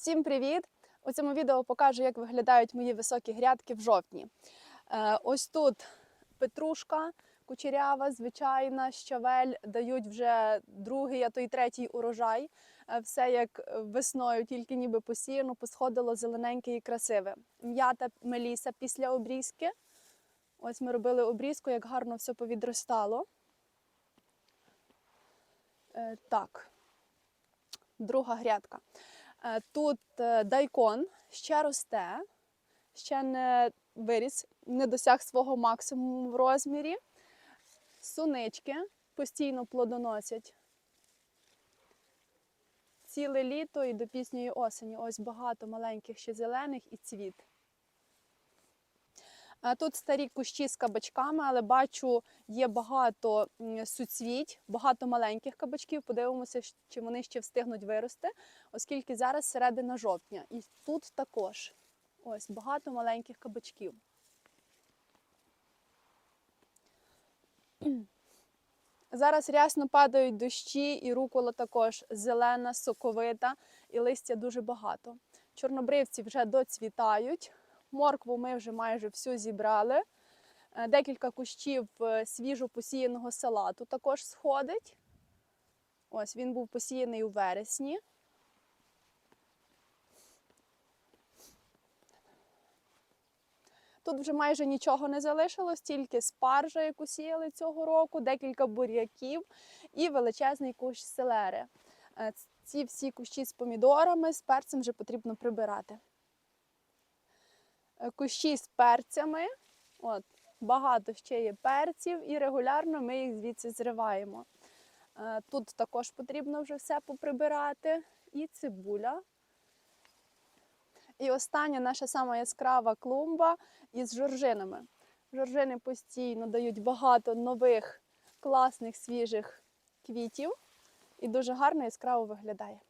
Всім привіт! У цьому відео покажу, як виглядають мої високі грядки в жовтні. Е, Ось тут петрушка кучерява, звичайна, щавель дають вже другий, а то й третій урожай. Е, Все як весною, тільки ніби посіяно, посходило зелененьке і красиве. М'ята меліса після обрізки. Ось ми робили обрізку, як гарно все повідростало. Е, Так, друга грядка. Е, Тут е, дайкон ще росте, ще не виріс, не досяг свого максимуму в розмірі. Сунички постійно плодоносять. Ціле літо і до пізньої осені. Ось багато маленьких ще зелених і цвіт. А Тут старі кущі з кабачками, але бачу, є багато суцвіть, багато маленьких кабачків. Подивимося, чи вони ще встигнуть вирости, оскільки зараз середина жовтня. І тут також ось багато маленьких кабачків. Зараз рясно падають дощі, і рукола також зелена, соковита, і листя дуже багато. Чорнобривці вже доцвітають. Моркву ми вже майже всю зібрали. Е, Декілька кущів е, свіжо посіяного салату також сходить. Ось він був посіяний у вересні. Тут вже майже нічого не залишилось, тільки спаржа, яку сіяли цього року, декілька буряків і величезний кущ селери. Е, Ці всі кущі з помідорами, з перцем вже потрібно прибирати. Е, Кущі з перцями, от, багато ще є перців, і регулярно ми їх звідси зриваємо. Е, Тут також потрібно вже все поприбирати. І цибуля. І остання наша сама яскрава клумба із жоржинами. Жоржини постійно дають багато нових, класних, свіжих квітів і дуже гарно яскраво виглядає.